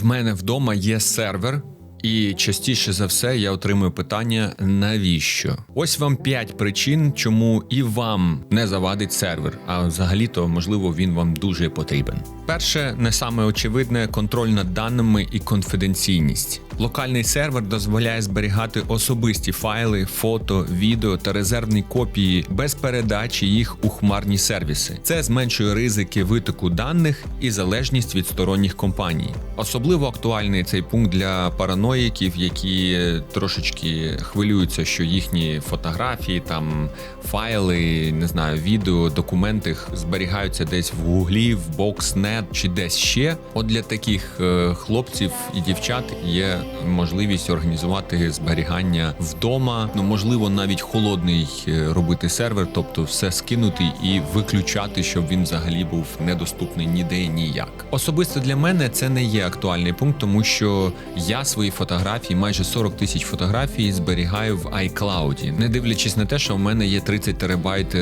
В мене вдома є сервер. І частіше за все я отримую питання навіщо? Ось вам 5 причин, чому і вам не завадить сервер, а взагалі-то можливо він вам дуже потрібен. Перше, не саме очевидне, контроль над даними і конфіденційність. Локальний сервер дозволяє зберігати особисті файли, фото, відео та резервні копії без передачі їх у хмарні сервіси. Це зменшує ризики витоку даних і залежність від сторонніх компаній. Особливо актуальний цей пункт для параноїків, які трошечки хвилюються, що їхні фотографії, там файли, не знаю, відео, документи зберігаються десь в гуглі, в Boxnet чи десь ще. От для таких е, хлопців і дівчат є можливість організувати зберігання вдома. Ну можливо, навіть холодний е, робити сервер, тобто все скинути і виключати, щоб він взагалі був недоступний ніде ніяк. Особисто для мене це не є актуальний пункт, тому що я свої фотографії, майже 40 тисяч фотографій, зберігаю в iCloud, не дивлячись на те, що в мене є 30 терабайт.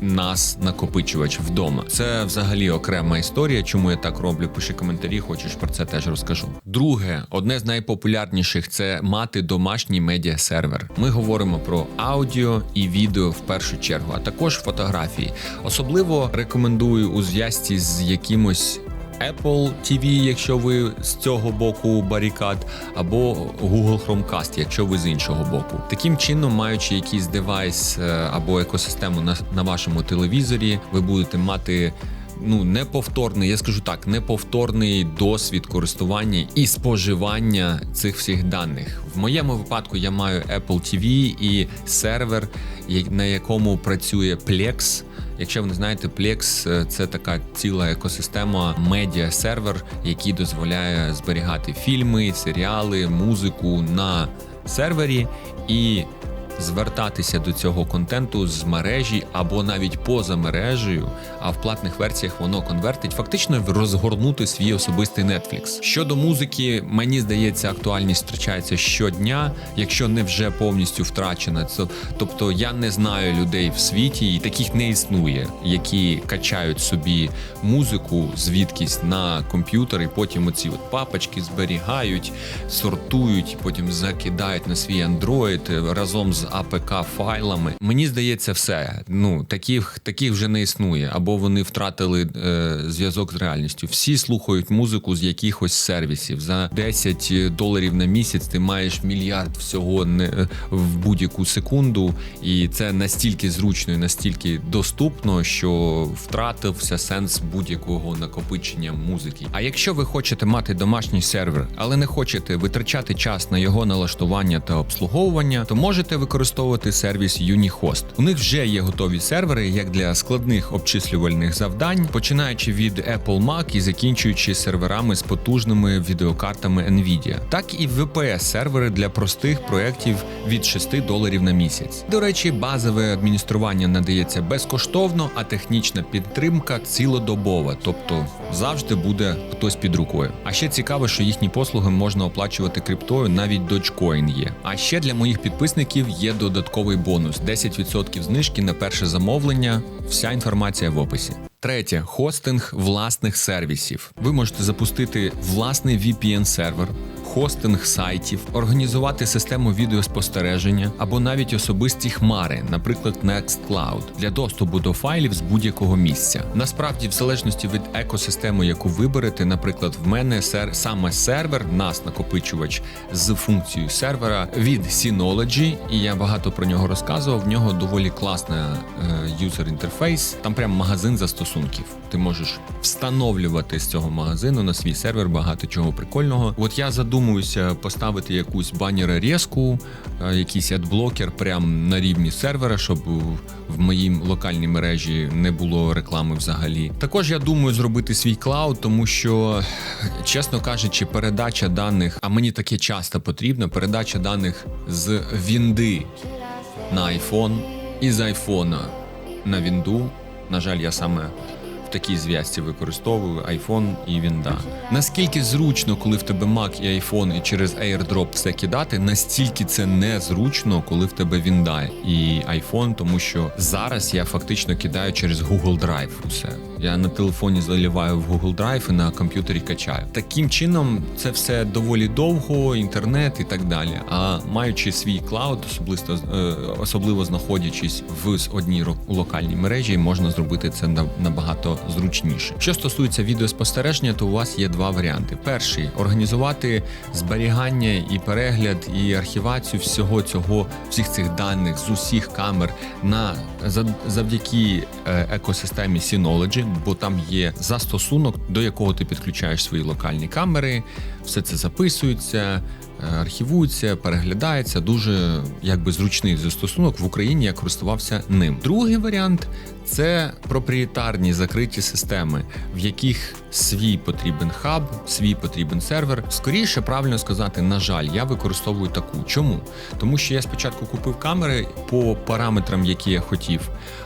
Нас накопичувач вдома. Це взагалі окрема історія. Чому я так роблю? Пиши коментарі, хочеш про це теж розкажу. Друге, одне з найпопулярніших це мати домашній медіа-сервер. Ми говоримо про аудіо і відео в першу чергу, а також фотографії. Особливо рекомендую у зв'язці з якимось. Apple TV, якщо ви з цього боку барикад, або Google Chromecast, якщо ви з іншого боку. Таким чином, маючи якийсь девайс е, або екосистему на, на вашому телевізорі, ви будете мати. Ну, неповторний, я скажу так, неповторний досвід користування і споживання цих всіх даних. В моєму випадку я маю Apple TV і сервер, на якому працює Plex. Якщо ви не знаєте, Plex е, – це така ціла екосистема медіа-сервер, який дозволяє зберігати фільми, серіали, музику на сервері. І звертатися до цього контенту з мережі або навіть поза мережею, а в платних версіях воно конвертить, фактично розгорнути свій особистий Netflix. Щодо музики, мені здається, актуальність втрачається щодня, якщо не вже повністю втрачена. Тобто я не знаю людей в світі, і таких не існує, які качають собі музику звідкись на комп'ютер, і потім оці от папочки зберігають, сортують, потім закидають на свій Android разом з APK файлами. Мені здається, все. Ну таких, таких вже не існує, або вони втратили е, зв'язок з реальністю. Всі слухають музику з якихось сервісів. За 10 доларів на місяць ти маєш мільярд всього не в будь-яку секунду, і це настільки зручно і настільки доступно, що втратився сенс будь-якого накопичення музики. А якщо ви хочете мати домашній сервер, але не хочете витрачати час на його налаштування та обслуговування, то можете використовувати сервіс Unihost. У них вже є готові сервери як для складних обчислювальних завдань, починаючи від Apple Mac і закінчуючи серверами з потужними відеокартами Nvidia, так і VPS сервери для простих проєктів від 6 доларів на місяць. До речі, базове адміністрування надається безкоштовно, а технічна підтримка цілодобова, тобто завжди буде хтось під рукою. А ще цікаво, що їхні послуги можна оплачувати криптою, навіть Dogecoin є. А ще для моїх підписників є додатковий бонус: 10% знижки на перше замовлення. Вся інформація в описі. Третє хостинг власних сервісів. Ви можете запустити власний VPN-сервер, хостинг сайтів, організувати систему відеоспостереження або навіть особисті хмари, наприклад, Nextcloud, для доступу до файлів з будь-якого місця. Насправді, в залежності від екосистеми, яку виберете, наприклад, в мене сер... саме сервер, нас накопичувач з функцією сервера від Synology, і я багато про нього розказував. В нього доволі класна юзер інтерфейс. Там прям магазин застосунків. Ти можеш встановлювати з цього магазину на свій сервер багато чого прикольного. От я задумуюся поставити якусь баннера резку, якийсь адблокер прямо на рівні сервера, щоб в моїй локальній мережі не було реклами взагалі. Також я думаю зробити свій клауд, тому що, чесно кажучи, передача даних, а мені таке часто потрібно, передача даних з Вінди на iPhone і з айфона на Вінду. На жаль, я саме такій зв'язці використовую iPhone і Вінда. Наскільки зручно, коли в тебе Mac і iPhone і через AirDrop все кидати, настільки це незручно, коли в тебе Вінда і iPhone, тому що зараз я фактично кидаю через Google Drive усе. Я на телефоні заливаю в Google Drive і на комп'ютері качаю. Таким чином, це все доволі довго, інтернет і так далі. А маючи свій клауд, особисто е, особливо знаходячись в одній локальній мережі, можна зробити це на- набагато зручніше. Що стосується відеоспостереження, то у вас є два варіанти: перший організувати зберігання і перегляд, і архівацію всього цього, всіх цих даних з усіх камер на за- завдяки е, екосистемі Synology, бо там є застосунок, до якого ти підключаєш свої локальні камери, все це записується. е, Архівується, переглядається дуже якби зручний застосунок в Україні. Я користувався ним. Другий варіант це проприєтарні закриті системи, в яких свій потрібен хаб, свій потрібен сервер. Скоріше правильно сказати, на жаль, я використовую таку. Чому? Тому що я спочатку купив камери по параметрам, які я хотів,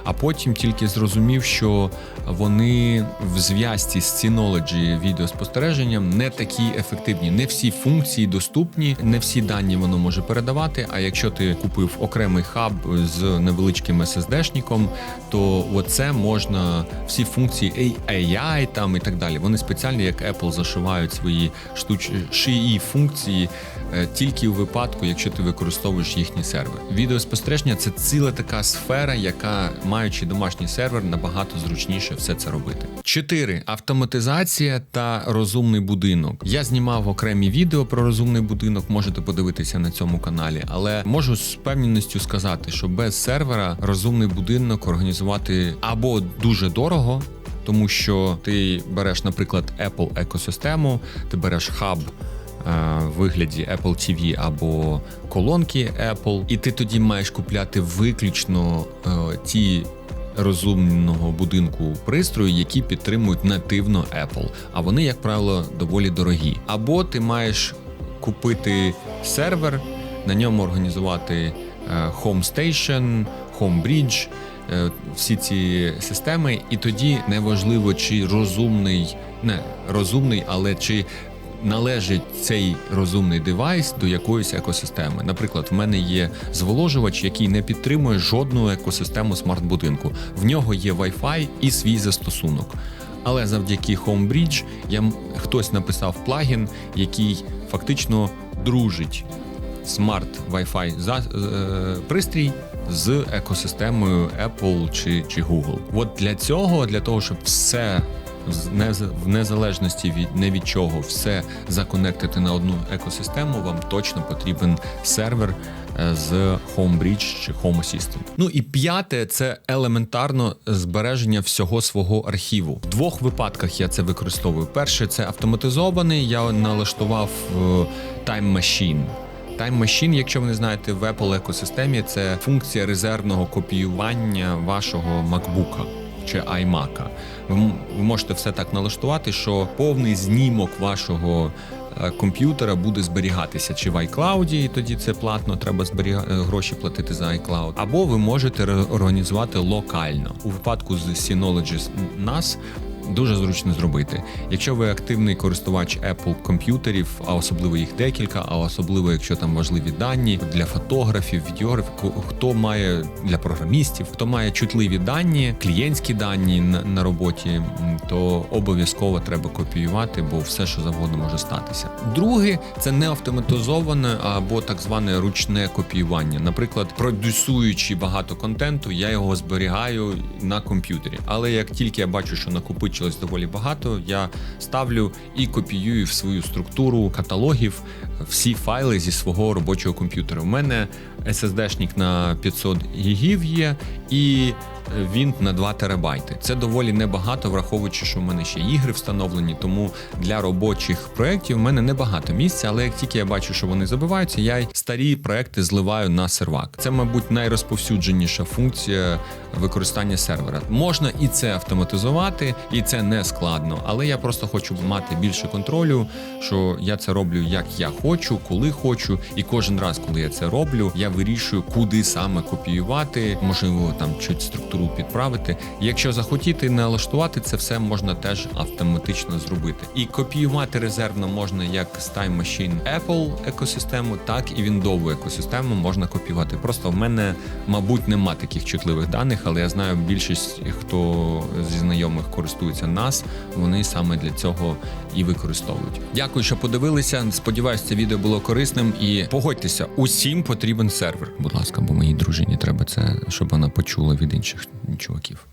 а потім тільки зрозумів, що вони в зв'язці з Synology відеоспостереженням не такі ефективні. Не всі функції доступні, не всі дані воно може передавати. А якщо ти купив окремий хаб з невеличким SSD-шником, то оце можна всі функції AI там і так далі. Вони спеціально, як Apple, зашивають свої штуч шиї функції е, тільки у випадку, якщо ти використовуєш їхній сервер. Відеоспостереження це ціла така сфера, яка, маючи домашній сервер, набагато зручніше все це робити. 4. автоматизація та розумний будинок. Я знімав окремі відео про розумний будинок, можете подивитися на цьому каналі, але можу з певністю сказати, що без сервера розумний будинок організувати або дуже дорого. Тому що ти береш, наприклад, Apple екосистему, ти береш хаб е, в вигляді Apple TV або колонки Apple, і ти тоді маєш купляти виключно е, ті розумного будинку пристрої, які підтримують нативно Apple. А вони, як правило, доволі дорогі. Або ти маєш купити сервер, на ньому організувати е, Home Station, Home Bridge, е, всі ці системи, і тоді неважливо, чи розумний, не розумний, але чи належить цей розумний девайс до якоїсь екосистеми. Наприклад, в мене є зволожувач, який не підтримує жодну екосистему смарт-будинку. В нього є Wi-Fi і свій застосунок. Але завдяки Homebridge я хтось написав плагін, який фактично дружить смарт Wi-Fi е, пристрій з екосистемою Apple чи, чи Google. От для цього, для того, щоб все в незалежності від не від чого, все законектити на одну екосистему, вам точно потрібен сервер е, з Homebridge чи Home Assistant. Ну і п'яте це елементарно збереження всього свого архіву. В двох випадках я це використовую. Перше це автоматизований. Я налаштував е, Time Machine. Time Machine, якщо ви не знаєте, в Apple екосистемі це функція резервного копіювання вашого MacBook чи iMac. Ви, можете все так налаштувати, що повний знімок вашого е, комп'ютера буде зберігатися чи в iCloud, і тоді це платно, треба зберіга... е, гроші платити за iCloud. Або ви можете організувати локально. У випадку з Synology NAS Дуже зручно зробити. Якщо ви активний користувач Apple комп'ютерів, а особливо їх декілька, а особливо якщо там важливі дані для фотографів, відеографів, хто має для програмістів, хто має чутливі дані, клієнтські дані на, на роботі, то обов'язково треба копіювати, бо все, що завгодно може статися. Друге, це не автоматизоване або так зване ручне копіювання. Наприклад, продюсуючи багато контенту, я його зберігаю на комп'ютері. Але як тільки я бачу, що накопичилось доволі багато, я ставлю і копіюю в свою структуру каталогів всі файли зі свого робочого комп'ютера. У мене SSD-шник на 500 гігів є і він на 2 терабайти. Це доволі небагато, враховуючи, що в мене ще ігри встановлені. Тому для робочих проєктів в мене небагато місця. Але як тільки я бачу, що вони забиваються, я й старі проекти зливаю на сервак. Це, мабуть, найрозповсюдженіша функція використання сервера. Можна і це автоматизувати, і це не складно. Але я просто хочу мати більше контролю, що я це роблю як я хочу, коли хочу, і кожен раз, коли я це роблю, я вирішую, куди саме копіювати, можливо, там чуть структуру підправити. Якщо захотіти налаштувати, це все можна теж автоматично зробити. І копіювати резервно можна як з Time Machine Apple екосистему, так і Windows екосистему можна копіювати. Просто в мене, мабуть, нема таких чутливих даних, але я знаю більшість, хто зі знайомих користується нас, вони саме для цього і використовують. Дякую, що подивилися. Сподіваюсь, це відео було корисним. І погодьтеся, усім потрібен сервер. Будь ласка, бо моїй дружині треба це, щоб вона почула від інших чуваків.